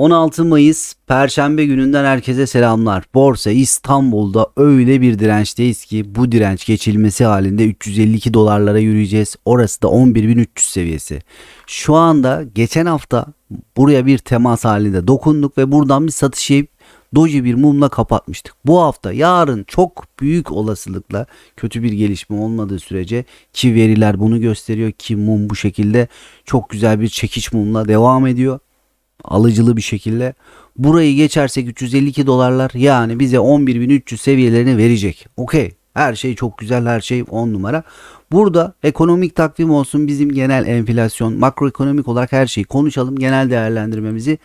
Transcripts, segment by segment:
16 Mayıs Perşembe gününden herkese selamlar. Borsa İstanbul'da öyle bir dirençteyiz ki bu direnç geçilmesi halinde 352 dolarlara yürüyeceğiz. Orası da 11.300 seviyesi. Şu anda geçen hafta buraya bir temas halinde dokunduk ve buradan bir satış yapıp doji bir mumla kapatmıştık. Bu hafta yarın çok büyük olasılıkla kötü bir gelişme olmadığı sürece ki veriler bunu gösteriyor ki mum bu şekilde çok güzel bir çekiç mumla devam ediyor alıcılı bir şekilde. Burayı geçersek 352 dolarlar yani bize 11.300 seviyelerini verecek. Okey. Her şey çok güzel, her şey 10 numara. Burada ekonomik takvim olsun, bizim genel enflasyon, makroekonomik olarak her şeyi konuşalım. Genel değerlendirmemizi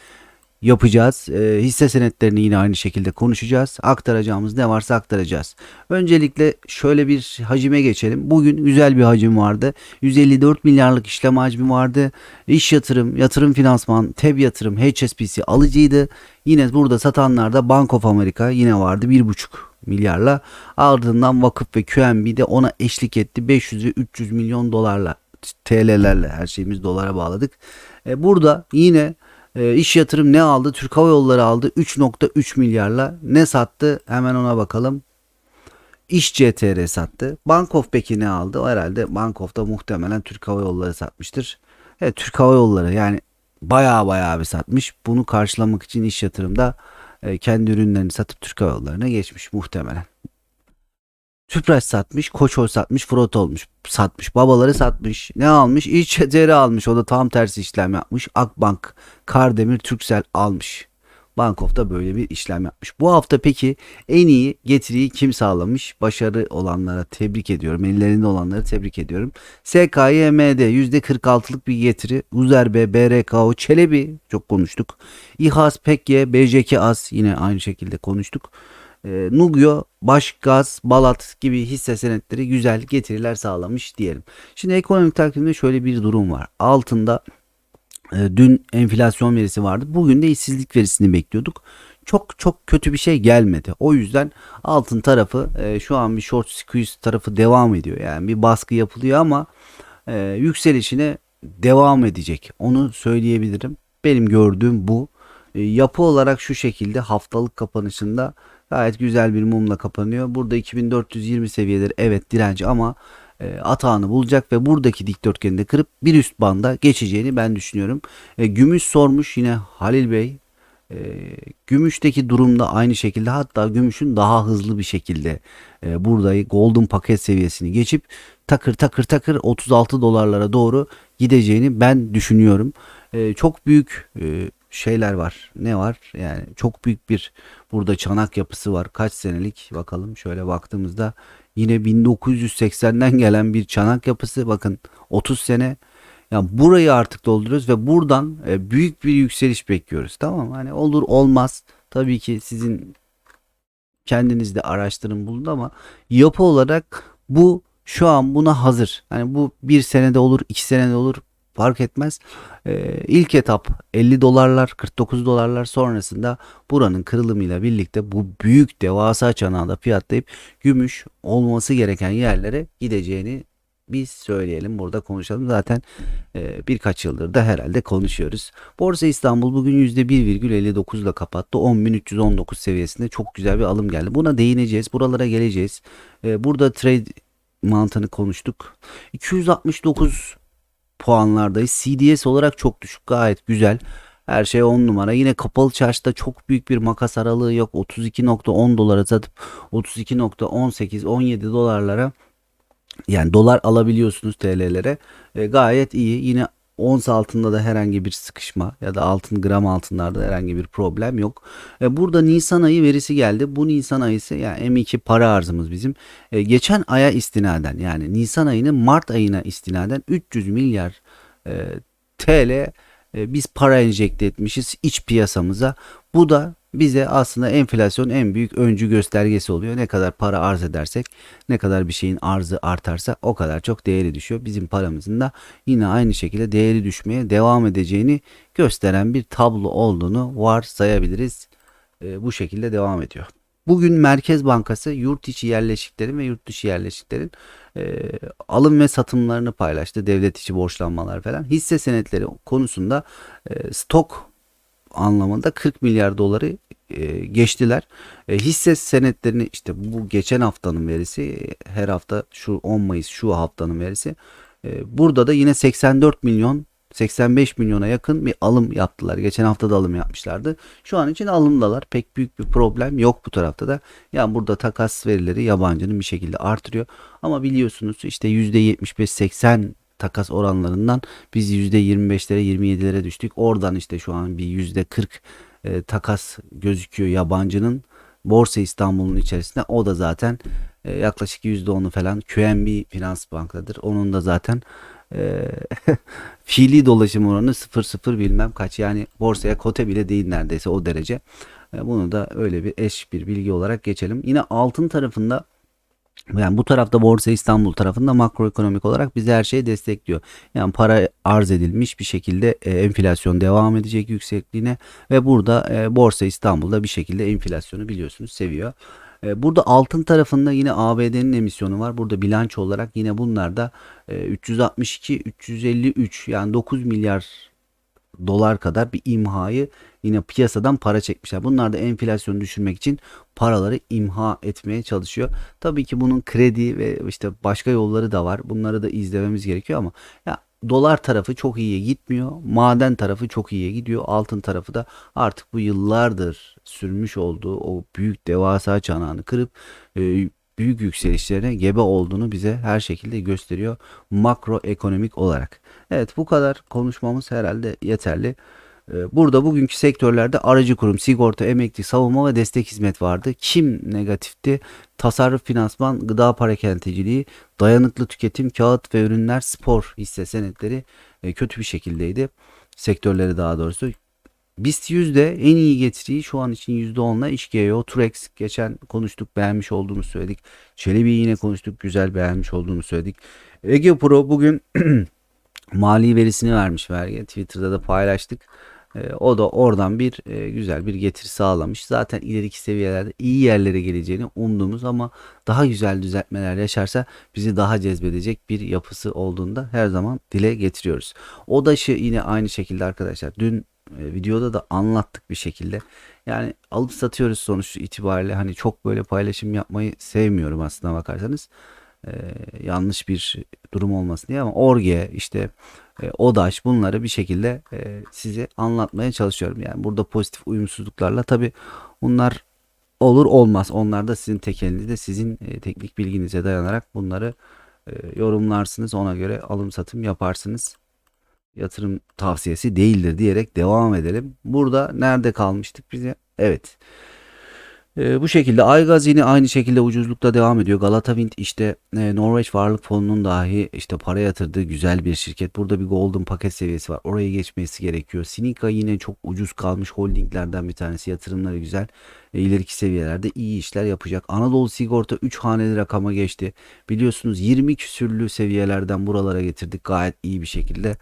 yapacağız. E, hisse senetlerini yine aynı şekilde konuşacağız. Aktaracağımız ne varsa aktaracağız. Öncelikle şöyle bir hacime geçelim. Bugün güzel bir hacim vardı. 154 milyarlık işlem hacmi vardı. İş yatırım, yatırım finansman, TEB yatırım, HSBC alıcıydı. Yine burada satanlar da Bank of America yine vardı 1,5 milyarla. Ardından vakıf ve QNB de ona eşlik etti. 500 ve 300 milyon dolarla TL'lerle her şeyimiz dolara bağladık. E, burada yine e, iş yatırım ne aldı? Türk Hava Yolları aldı 3.3 milyarla. Ne sattı? Hemen ona bakalım. İş CTR sattı. Bank of peki ne aldı? Herhalde Bank of da muhtemelen Türk Hava Yolları satmıştır. Evet Türk Hava Yolları yani baya baya bir satmış. Bunu karşılamak için iş yatırımda e, kendi ürünlerini satıp Türk Hava Yolları'na geçmiş muhtemelen. Tüpraş satmış, Koçoy satmış, Frot olmuş, satmış, babaları satmış. Ne almış? İçeceri almış. O da tam tersi işlem yapmış. Akbank, Kardemir, Türksel almış. Bankof da böyle bir işlem yapmış. Bu hafta peki en iyi getiriyi kim sağlamış? Başarı olanlara tebrik ediyorum. Ellerinde olanları tebrik ediyorum. SKYM'de %46'lık bir getiri. Uzerbe, BRKO, Çelebi çok konuştuk. İHAS, Pekye, BJK Az yine aynı şekilde konuştuk e, Nugyo, Başgaz, Balat gibi hisse senetleri güzel getiriler sağlamış diyelim. Şimdi ekonomik takvimde şöyle bir durum var. Altında e, dün enflasyon verisi vardı. Bugün de işsizlik verisini bekliyorduk. Çok çok kötü bir şey gelmedi. O yüzden altın tarafı e, şu an bir short squeeze tarafı devam ediyor. Yani bir baskı yapılıyor ama e, yükselişine devam edecek. Onu söyleyebilirim. Benim gördüğüm bu. E, yapı olarak şu şekilde haftalık kapanışında Gayet güzel bir mumla kapanıyor. Burada 2420 seviyeleri evet direnci ama e, atağını bulacak ve buradaki dikdörtgeni de kırıp bir üst banda geçeceğini ben düşünüyorum. E, gümüş sormuş yine Halil Bey. E, gümüşteki durumda aynı şekilde hatta gümüşün daha hızlı bir şekilde e, burada golden paket seviyesini geçip takır takır takır 36 dolarlara doğru gideceğini ben düşünüyorum. E, çok büyük e, şeyler var. Ne var? Yani çok büyük bir burada çanak yapısı var. Kaç senelik bakalım şöyle baktığımızda yine 1980'den gelen bir çanak yapısı. Bakın 30 sene. Yani burayı artık dolduruyoruz ve buradan e, büyük bir yükseliş bekliyoruz. Tamam Hani olur olmaz. Tabii ki sizin kendiniz de araştırın bulun ama yapı olarak bu şu an buna hazır. Hani bu bir senede olur, iki senede olur fark etmez. Ee, ilk etap 50 dolarlar 49 dolarlar sonrasında buranın kırılımıyla birlikte bu büyük devasa çanağı da fiyatlayıp gümüş olması gereken yerlere gideceğini biz söyleyelim burada konuşalım. Zaten e, birkaç yıldır da herhalde konuşuyoruz. Borsa İstanbul bugün %1,59 ile kapattı. 10.319 seviyesinde çok güzel bir alım geldi. Buna değineceğiz. Buralara geleceğiz. E, burada trade mantığını konuştuk. 269 puanlardayız. CDS olarak çok düşük gayet güzel. Her şey 10 numara. Yine kapalı çarşıda çok büyük bir makas aralığı yok. 32.10 dolara satıp 32.18 17 dolarlara yani dolar alabiliyorsunuz TL'lere. E, gayet iyi. Yine Ons altında da herhangi bir sıkışma ya da altın gram altınlarda herhangi bir problem yok. E, burada Nisan ayı verisi geldi. Bu Nisan ayı ise yani M2 para arzımız bizim. E, geçen aya istinaden yani Nisan ayının Mart ayına istinaden 300 milyar e, TL e, biz para enjekte etmişiz iç piyasamıza. Bu da bize aslında enflasyon en büyük öncü göstergesi oluyor. Ne kadar para arz edersek, ne kadar bir şeyin arzı artarsa o kadar çok değeri düşüyor. Bizim paramızın da yine aynı şekilde değeri düşmeye devam edeceğini gösteren bir tablo olduğunu varsayabiliriz. E, bu şekilde devam ediyor. Bugün Merkez Bankası yurt içi yerleşiklerin ve yurt dışı yerleşiklerin e, alım ve satımlarını paylaştı. Devlet içi borçlanmalar falan. Hisse senetleri konusunda e, stok anlamında 40 milyar doları e, geçtiler. E, hisse senetlerini işte bu geçen haftanın verisi her hafta şu 10 Mayıs şu haftanın verisi. E, burada da yine 84 milyon 85 milyona yakın bir alım yaptılar. Geçen hafta da alım yapmışlardı. Şu an için alımdalar. Pek büyük bir problem yok bu tarafta da. Yani burada takas verileri yabancının bir şekilde artırıyor. Ama biliyorsunuz işte %75-80 takas oranlarından biz %25'lere 27'lere düştük. Oradan işte şu an bir %40 e, takas gözüküyor yabancının. Borsa İstanbul'un içerisinde o da zaten e, yaklaşık %10'u falan QNB Finans Bank'tadır. Onun da zaten e, fiili dolaşım oranı 0.0 bilmem kaç yani borsaya kote bile değil neredeyse o derece. E, bunu da öyle bir eş bir bilgi olarak geçelim. Yine altın tarafında yani bu tarafta Borsa İstanbul tarafında makroekonomik olarak bize her şeyi destekliyor. Yani para arz edilmiş bir şekilde e, enflasyon devam edecek yüksekliğine ve burada e, Borsa İstanbul'da bir şekilde enflasyonu biliyorsunuz seviyor. E, burada altın tarafında yine ABD'nin emisyonu var. Burada bilanço olarak yine bunlar da e, 362 353 yani 9 milyar dolar kadar bir imhayı yine piyasadan para çekmişler. Bunlar da enflasyonu düşürmek için paraları imha etmeye çalışıyor. Tabii ki bunun kredi ve işte başka yolları da var. Bunları da izlememiz gerekiyor ama ya dolar tarafı çok iyiye gitmiyor. Maden tarafı çok iyiye gidiyor. Altın tarafı da artık bu yıllardır sürmüş olduğu o büyük devasa çanağını kırıp e, büyük yükselişlerine gebe olduğunu bize her şekilde gösteriyor makroekonomik olarak. Evet bu kadar konuşmamız herhalde yeterli. Ee, Burada bugünkü sektörlerde aracı kurum, sigorta, emekli, savunma ve destek hizmet vardı. Kim negatifti? Tasarruf, finansman, gıda parakendeciliği, dayanıklı tüketim, kağıt ve ürünler, spor hisse senetleri e, kötü bir şekildeydi. Sektörleri daha doğrusu. BIST yüzde en iyi getiriyi şu an için %10'la İşgeo, Turex geçen konuştuk beğenmiş olduğunu söyledik. Çelebi yine konuştuk güzel beğenmiş olduğunu söyledik. Ege Pro bugün mali verisini vermiş vergi. Twitter'da da paylaştık. E, o da oradan bir e, güzel bir getiri sağlamış. Zaten ileriki seviyelerde iyi yerlere geleceğini umduğumuz ama daha güzel düzeltmeler yaşarsa bizi daha cezbedecek bir yapısı olduğunda her zaman dile getiriyoruz. Odaş'ı yine aynı şekilde arkadaşlar. Dün videoda da anlattık bir şekilde. Yani alıp satıyoruz sonuç itibariyle. Hani çok böyle paylaşım yapmayı sevmiyorum aslına bakarsanız. E, yanlış bir durum olmasın diye ama Orge işte e, Odaş bunları bir şekilde e, size anlatmaya çalışıyorum. Yani burada pozitif uyumsuzluklarla tabi bunlar olur olmaz. Onlar da sizin tek elinizde sizin e, teknik bilginize dayanarak bunları e, yorumlarsınız. Ona göre alım satım yaparsınız yatırım tavsiyesi değildir diyerek devam edelim. Burada nerede kalmıştık bize? Evet. Ee, bu şekilde Aygaz yine aynı şekilde ucuzlukta devam ediyor. Galata Wind işte e, Norveç Varlık Fonu'nun dahi işte para yatırdığı güzel bir şirket. Burada bir golden paket seviyesi var. Oraya geçmesi gerekiyor. Sinika yine çok ucuz kalmış holdinglerden bir tanesi. Yatırımları güzel. E, ileriki seviyelerde iyi işler yapacak. Anadolu Sigorta 3 haneli rakama geçti. Biliyorsunuz 20 küsürlü seviyelerden buralara getirdik. Gayet iyi bir şekilde e,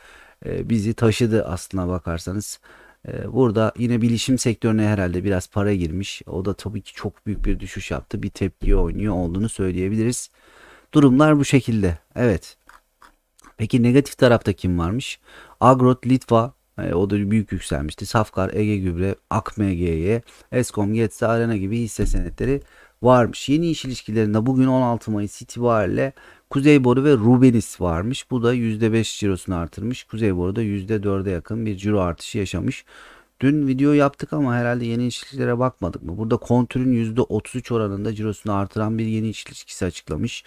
bizi taşıdı aslına bakarsanız. E, burada yine bilişim sektörüne herhalde biraz para girmiş. O da tabii ki çok büyük bir düşüş yaptı. Bir tepki oynuyor olduğunu söyleyebiliriz. Durumlar bu şekilde. Evet. Peki negatif tarafta kim varmış? Agrot, Litva, e, o da büyük yükselmişti. Safkar, Ege Gübre, AkMG'ye, Eskom, Getsa, Arena gibi hisse senetleri varmış. Yeni iş ilişkilerinde bugün 16 Mayıs itibariyle Kuzeyboru ve Rubenis varmış. Bu da %5 cirosunu artırmış. Kuzeyboru da %4'e yakın bir ciro artışı yaşamış. Dün video yaptık ama herhalde yeni ilişkilere bakmadık mı? Burada kontürün %33 oranında cirosunu artıran bir yeni iş ilişkisi açıklamış.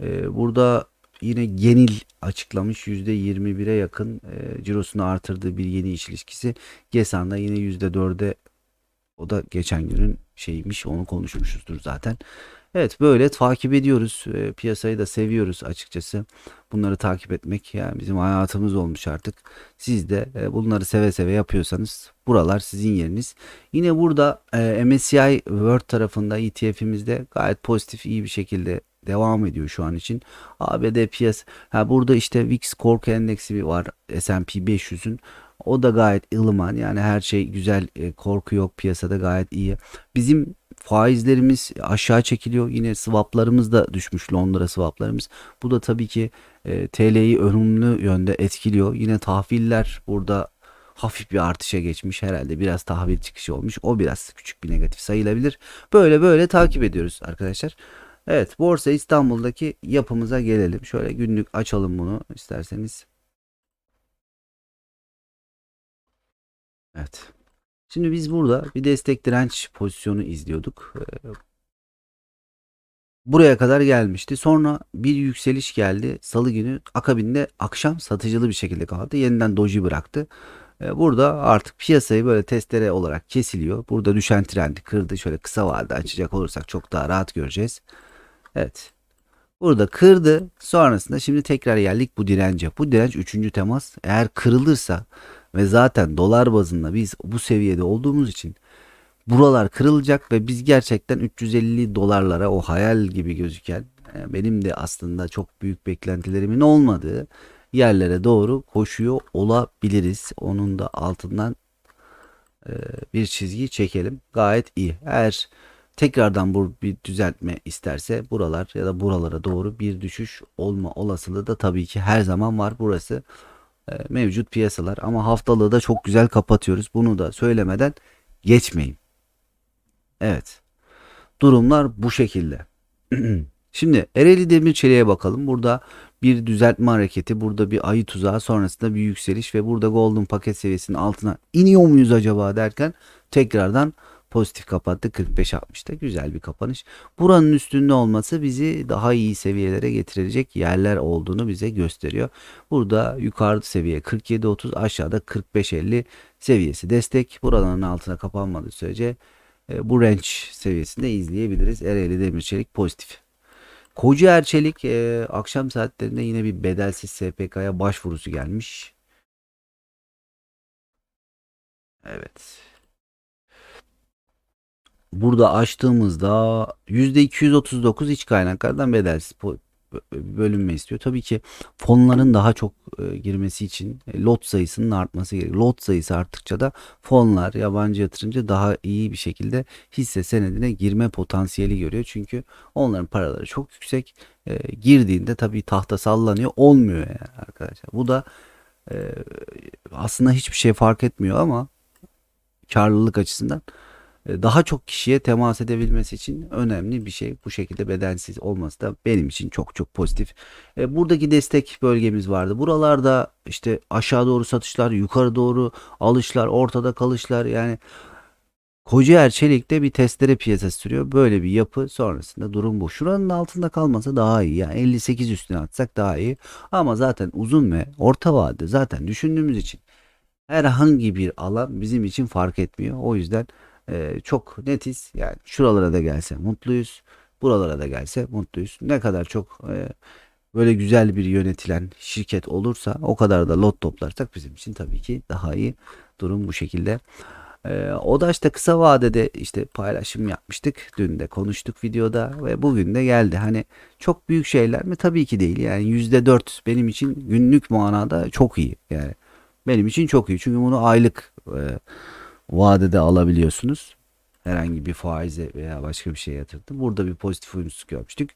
Ee, burada yine Genil açıklamış %21'e yakın e, cirosunu artırdığı bir yeni iş ilişkisi. Gesan'da yine %4'e o da geçen günün şeymiş onu konuşmuşuzdur zaten. Evet böyle takip ediyoruz. E, piyasayı da seviyoruz açıkçası. Bunları takip etmek yani bizim hayatımız olmuş artık. Siz de e, bunları seve seve yapıyorsanız buralar sizin yeriniz. Yine burada e, MSCI World tarafında ETF'imizde gayet pozitif iyi bir şekilde devam ediyor şu an için. ABD piyasa ha burada işte VIX korku endeksi var S&P 500'ün. O da gayet ılıman yani her şey güzel e, korku yok piyasada gayet iyi. Bizim faizlerimiz aşağı çekiliyor. Yine swaplarımız da düşmüş Londra swaplarımız. Bu da tabii ki e, TL'yi olumlu yönde etkiliyor. Yine tahviller burada hafif bir artışa geçmiş. Herhalde biraz tahvil çıkışı olmuş. O biraz küçük bir negatif sayılabilir. Böyle böyle takip ediyoruz arkadaşlar. Evet Borsa İstanbul'daki yapımıza gelelim. Şöyle günlük açalım bunu isterseniz. Evet. Şimdi biz burada bir destek direnç pozisyonu izliyorduk. Ee, Buraya kadar gelmişti. Sonra bir yükseliş geldi. Salı günü akabinde akşam satıcılı bir şekilde kaldı. Yeniden doji bıraktı. Ee, Burada artık piyasayı böyle testere olarak kesiliyor. Burada düşen trendi kırdı. Şöyle kısa vadede açacak olursak çok daha rahat göreceğiz. Evet. Burada kırdı. Sonrasında şimdi tekrar geldik bu dirence. Bu direnç 3. temas. Eğer kırılırsa ve zaten dolar bazında biz bu seviyede olduğumuz için buralar kırılacak ve biz gerçekten 350 dolarlara o hayal gibi gözüken e, benim de aslında çok büyük beklentilerimin olmadığı yerlere doğru koşuyor olabiliriz. Onun da altından e, bir çizgi çekelim. Gayet iyi. Eğer tekrardan bu bir düzeltme isterse buralar ya da buralara doğru bir düşüş olma olasılığı da tabii ki her zaman var. Burası mevcut piyasalar ama haftalığı da çok güzel kapatıyoruz. Bunu da söylemeden geçmeyin. Evet. Durumlar bu şekilde. Şimdi Ereğli Demir Çelik'e bakalım. Burada bir düzeltme hareketi, burada bir ayı tuzağı sonrasında bir yükseliş ve burada Golden paket seviyesinin altına iniyor muyuz acaba derken tekrardan pozitif kapattı 45-60'ta güzel bir kapanış. Buranın üstünde olması bizi daha iyi seviyelere getirecek yerler olduğunu bize gösteriyor. Burada yukarıda seviye 47-30 aşağıda 45-50 seviyesi destek. Buraların altına kapanmadığı sürece e, bu range seviyesinde izleyebiliriz. Ereğli Demir Çelik pozitif. Koca Erçelik e, akşam saatlerinde yine bir bedelsiz SPK'ya başvurusu gelmiş. Evet. Burada açtığımızda %239 iç kaynaklardan bedelsiz bölünme istiyor. Tabii ki fonların daha çok e, girmesi için e, lot sayısının artması gerekiyor. Lot sayısı arttıkça da fonlar, yabancı yatırımcı daha iyi bir şekilde hisse senedine girme potansiyeli görüyor. Çünkü onların paraları çok yüksek. E, girdiğinde tabii tahta sallanıyor. Olmuyor yani arkadaşlar. Bu da aslında hiçbir şey fark etmiyor ama karlılık açısından daha çok kişiye temas edebilmesi için önemli bir şey. Bu şekilde bedensiz olması da benim için çok çok pozitif. E, buradaki destek bölgemiz vardı. Buralarda işte aşağı doğru satışlar, yukarı doğru alışlar, ortada kalışlar yani Kocaer Çelik'te bir testere piyasası sürüyor. Böyle bir yapı sonrasında durum bu. Şuranın altında kalmasa daha iyi. Yani 58 üstüne atsak daha iyi. Ama zaten uzun ve orta vadede zaten düşündüğümüz için herhangi bir alan bizim için fark etmiyor. O yüzden e, çok netiz. Yani şuralara da gelse mutluyuz. Buralara da gelse mutluyuz. Ne kadar çok e, böyle güzel bir yönetilen şirket olursa o kadar da lot toplarsak bizim için tabii ki daha iyi durum bu şekilde. E, Odaş'ta kısa vadede işte paylaşım yapmıştık. Dün de konuştuk videoda ve bugün de geldi. Hani çok büyük şeyler mi? Tabii ki değil. Yani %4 benim için günlük manada çok iyi. Yani benim için çok iyi. Çünkü bunu aylık e, vadede alabiliyorsunuz. Herhangi bir faize veya başka bir şey yatırdım. Burada bir pozitif uyumsuz görmüştük.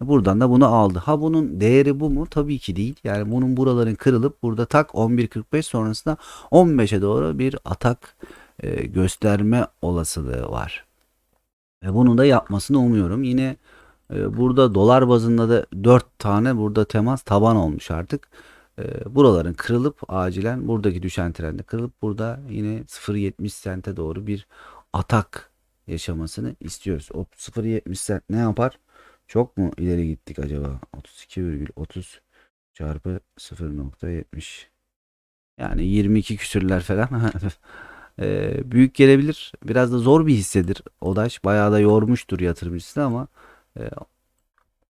Buradan da bunu aldı. Ha bunun değeri bu mu? Tabii ki değil. Yani bunun buraların kırılıp burada tak 11.45 sonrasında 15'e doğru bir atak e, gösterme olasılığı var. Ve bunu da yapmasını umuyorum. Yine e, burada dolar bazında da 4 tane burada temas taban olmuş artık. E, buraların kırılıp acilen buradaki düşen trende kırılıp burada yine 0.70 sente doğru bir atak yaşamasını istiyoruz. O 0.70 sent ne yapar? Çok mu ileri gittik acaba? 32,30 çarpı 0.70 yani 22 küsürler falan e, büyük gelebilir. Biraz da zor bir hissedir. Odaş bayağı da yormuştur yatırımcısını ama e,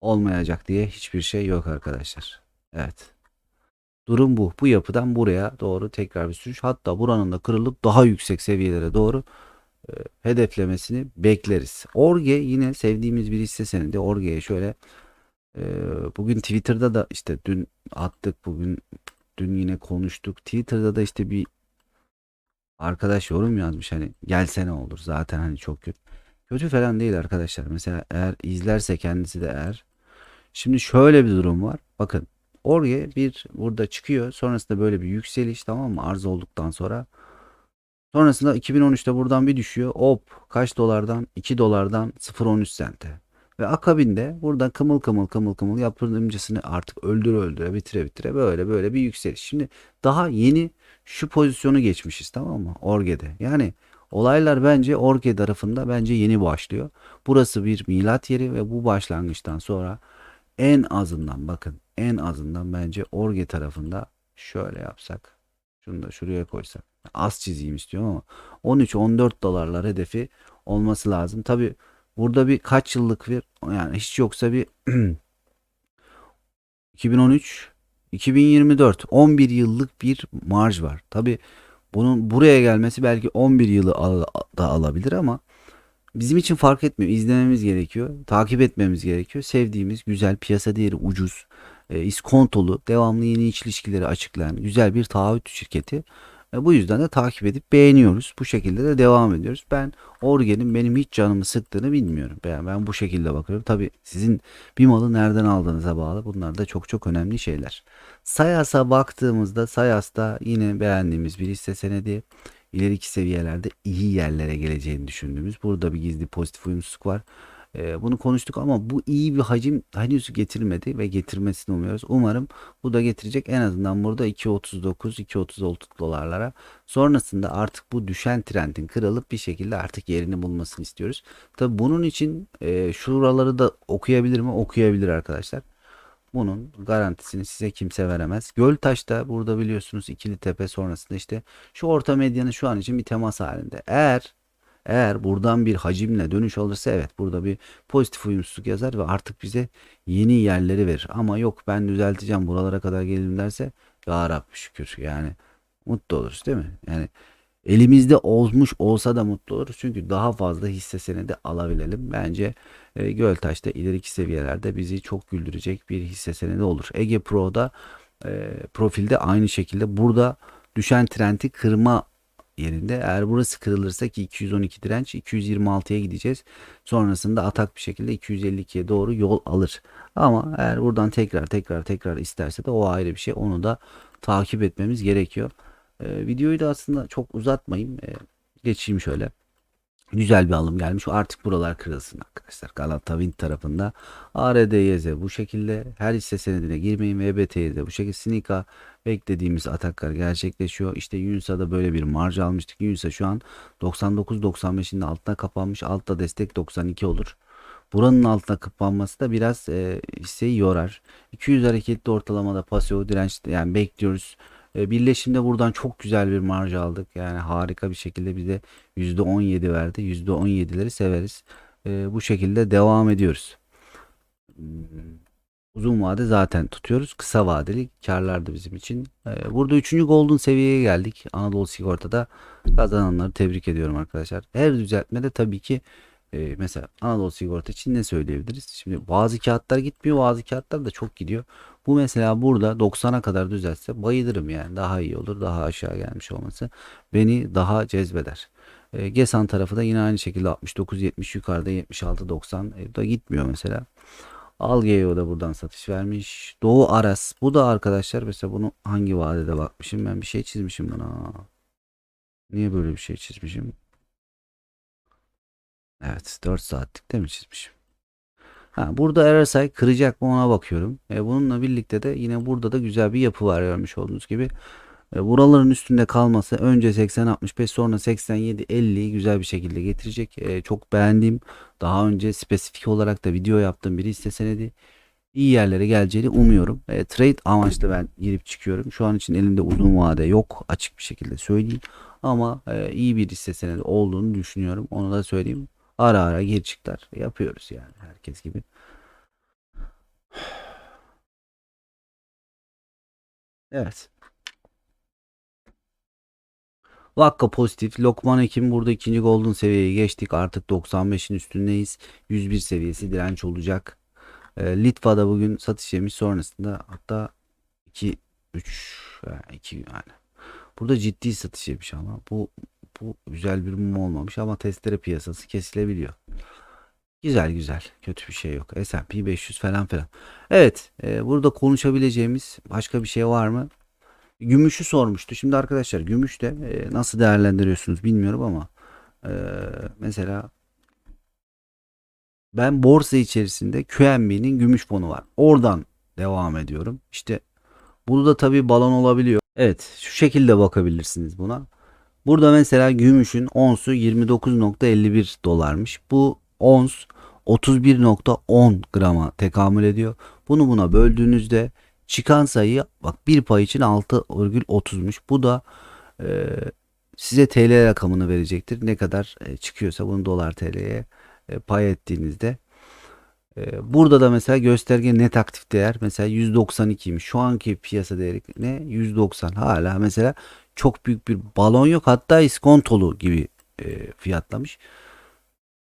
olmayacak diye hiçbir şey yok arkadaşlar. Evet. Durum bu. Bu yapıdan buraya doğru tekrar bir sürüş. Hatta buranın da kırılıp daha yüksek seviyelere doğru e, hedeflemesini bekleriz. Orge yine sevdiğimiz bir hisse senedi. Orge'ye şöyle e, bugün Twitter'da da işte dün attık bugün dün yine konuştuk. Twitter'da da işte bir arkadaş yorum yazmış hani gelsene olur zaten hani çok kötü. Kötü falan değil arkadaşlar. Mesela eğer izlerse kendisi de eğer. Şimdi şöyle bir durum var. Bakın Orge bir burada çıkıyor. Sonrasında böyle bir yükseliş tamam mı? Arz olduktan sonra. Sonrasında 2013'te buradan bir düşüyor. Hop kaç dolardan? 2 dolardan 0.13 sente. Ve akabinde buradan kımıl kımıl kımıl kımıl yapılımcısını artık öldür öldüre bitire bitire böyle böyle bir yükseliş. Şimdi daha yeni şu pozisyonu geçmişiz tamam mı? Orge'de. Yani olaylar bence Orge tarafında bence yeni başlıyor. Burası bir milat yeri ve bu başlangıçtan sonra en azından bakın en azından bence Orge tarafında şöyle yapsak. Şunu da şuraya koysak. Az çizeyim istiyorum ama 13-14 dolarlar hedefi olması lazım. Tabi burada bir kaç yıllık bir yani hiç yoksa bir 2013 2024 11 yıllık bir marj var. Tabi bunun buraya gelmesi belki 11 yılı da alabilir ama bizim için fark etmiyor. İzlememiz gerekiyor. Takip etmemiz gerekiyor. Sevdiğimiz güzel piyasa değeri ucuz, e, iskontolu, devamlı yeni iç ilişkileri açıklayan güzel bir taahhüt şirketi. E, bu yüzden de takip edip beğeniyoruz. Bu şekilde de devam ediyoruz. Ben Orgen'in benim hiç canımı sıktığını bilmiyorum. Ben, ben bu şekilde bakıyorum. Tabii sizin bir malı nereden aldığınıza bağlı. Bunlar da çok çok önemli şeyler. Sayas'a baktığımızda Sayas'ta yine beğendiğimiz bir hisse senedi. İleriki seviyelerde iyi yerlere geleceğini düşündüğümüz. Burada bir gizli pozitif uyumsuzluk var. Ee, bunu konuştuk ama bu iyi bir hacim henüz getirmedi ve getirmesini umuyoruz. Umarım bu da getirecek. En azından burada 2.39 2.36 dolarlara. Sonrasında artık bu düşen trendin kırılıp bir şekilde artık yerini bulmasını istiyoruz. Tabi bunun için e, şuraları da okuyabilir mi? Okuyabilir arkadaşlar. Bunun garantisini size kimse veremez. Göltaş'ta burada biliyorsunuz ikili tepe sonrasında işte şu orta medyanın şu an için bir temas halinde. Eğer eğer buradan bir hacimle dönüş olursa evet burada bir pozitif uyumsuzluk yazar ve artık bize yeni yerleri verir. Ama yok ben düzelteceğim buralara kadar gelelim derse ya Rabbi şükür yani mutlu oluruz değil mi? Yani elimizde olmuş olsa da mutlu oluruz. Çünkü daha fazla hisse senedi alabilelim. Bence e, Göltaş'ta ileriki seviyelerde bizi çok güldürecek bir hisse senedi olur. Ege Pro'da e, profilde aynı şekilde burada düşen trendi kırma yerinde. Eğer burası kırılırsa ki 212 direnç 226'ya gideceğiz. Sonrasında atak bir şekilde 252'ye doğru yol alır. Ama eğer buradan tekrar tekrar tekrar isterse de o ayrı bir şey. Onu da takip etmemiz gerekiyor. Ee, videoyu da aslında çok uzatmayayım. Ee, geçeyim şöyle. Güzel bir alım gelmiş. Artık buralar kırılsın arkadaşlar. Galata Wind tarafında ARDYZ bu şekilde her hisse senedine girmeyin. VBT'de bu şekilde Sinika beklediğimiz ataklar gerçekleşiyor. İşte Yunsa'da böyle bir marj almıştık. Yunsa şu an 99-95'in altına kapanmış. Altta destek 92 olur. Buranın altına kapanması da biraz e, hisseyi yorar. 200 hareketli ortalamada paseo direnç yani bekliyoruz. E, birleşimde buradan çok güzel bir marj aldık. Yani harika bir şekilde bize %17 verdi. %17'leri severiz. E, bu şekilde devam ediyoruz. Hmm, Uzun vade zaten tutuyoruz. Kısa vadeli karlardı bizim için. E, burada 3. golden seviyeye geldik. Anadolu Sigorta'da kazananları tebrik ediyorum arkadaşlar. Her düzeltmede tabii ki e, mesela Anadolu Sigorta için ne söyleyebiliriz? Şimdi bazı kağıtlar gitmiyor, bazı kağıtlar da çok gidiyor. Bu mesela burada 90'a kadar düzelse bayılırım yani. Daha iyi olur, daha aşağı gelmiş olması beni daha cezbeder. E, Gesan tarafı da yine aynı şekilde 69-70 yukarıda 76-90 e, da gitmiyor mesela. Algeo da buradan satış vermiş. Doğu Aras. Bu da arkadaşlar mesela bunu hangi vadede bakmışım ben bir şey çizmişim buna. Niye böyle bir şey çizmişim? Evet 4 saatlik de mi çizmişim? Ha, burada RSI kıracak mı ona bakıyorum. E, bununla birlikte de yine burada da güzel bir yapı var görmüş olduğunuz gibi. E, buraların üstünde kalması önce 80-65 sonra 87-50'yi güzel bir şekilde getirecek. E, çok beğendiğim daha önce spesifik olarak da video yaptığım bir hisse senedi. İyi yerlere geleceğini umuyorum. E, trade amaçlı ben girip çıkıyorum. Şu an için elimde uzun vade yok açık bir şekilde söyleyeyim. Ama e, iyi bir hisse senedi olduğunu düşünüyorum. Onu da söyleyeyim. Ara ara gir çıklar yapıyoruz yani herkes gibi. Evet. Vakka pozitif. Lokman Ekim burada ikinci golden seviyeyi geçtik. Artık 95'in üstündeyiz. 101 seviyesi direnç olacak. E, Litva'da bugün satış yemiş sonrasında hatta 2 3 2 yani. Burada ciddi satış yemiş ama bu bu güzel bir mum olmamış ama testere piyasası kesilebiliyor. Güzel güzel. Kötü bir şey yok. S&P 500 falan filan. Evet. e, burada konuşabileceğimiz başka bir şey var mı? Gümüşü sormuştu. Şimdi arkadaşlar gümüşte e, nasıl değerlendiriyorsunuz bilmiyorum ama e, mesela ben borsa içerisinde QNB'nin gümüş fonu var. Oradan devam ediyorum. İşte bunu da tabii balon olabiliyor. Evet şu şekilde bakabilirsiniz buna. Burada mesela gümüşün onsu 29.51 dolarmış. Bu ons 31.10 grama tekamül ediyor. Bunu buna böldüğünüzde çıkan sayı bak bir pay için 6,30'muş. Bu da e, size TL rakamını verecektir. Ne kadar e, çıkıyorsa bunu dolar TL'ye e, pay ettiğinizde. E, burada da mesela gösterge net aktif değer mesela 192'ymiş. Şu anki piyasa değeri ne? 190. Hala mesela çok büyük bir balon yok. Hatta iskontolu gibi e, fiyatlamış.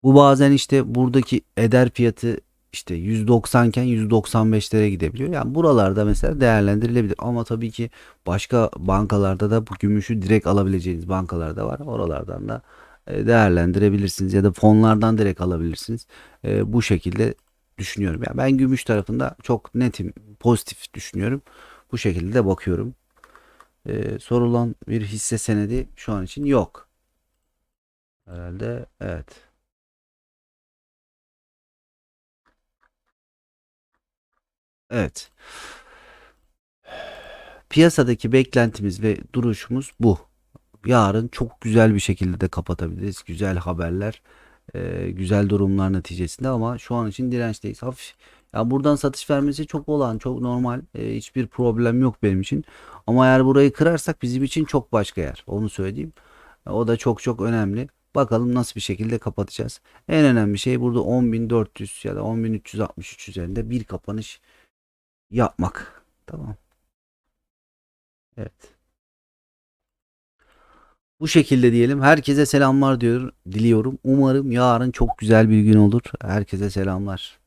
Bu bazen işte buradaki eder fiyatı işte 190 iken 195'lere gidebiliyor. Yani buralarda mesela değerlendirilebilir. Ama tabii ki başka bankalarda da bu gümüşü direkt alabileceğiniz bankalar da var. Oralardan da e, değerlendirebilirsiniz ya da fonlardan direkt alabilirsiniz. E, bu şekilde düşünüyorum. Yani ben gümüş tarafında çok netim, pozitif düşünüyorum. Bu şekilde de bakıyorum. E, sorulan bir hisse senedi şu an için yok. Herhalde evet. Evet. Piyasadaki beklentimiz ve duruşumuz bu. Yarın çok güzel bir şekilde de kapatabiliriz. Güzel haberler, e, güzel durumlar neticesinde ama şu an için dirençteyiz. Hafif. Ya buradan satış vermesi çok olan, çok normal. E, hiçbir problem yok benim için. Ama eğer burayı kırarsak bizim için çok başka yer. Onu söyleyeyim. E, o da çok çok önemli. Bakalım nasıl bir şekilde kapatacağız. En önemli şey burada 10.400 ya da 10.363 üzerinde bir kapanış yapmak. Tamam. Evet. Bu şekilde diyelim. Herkese selamlar diyor, diliyorum. Umarım yarın çok güzel bir gün olur. Herkese selamlar.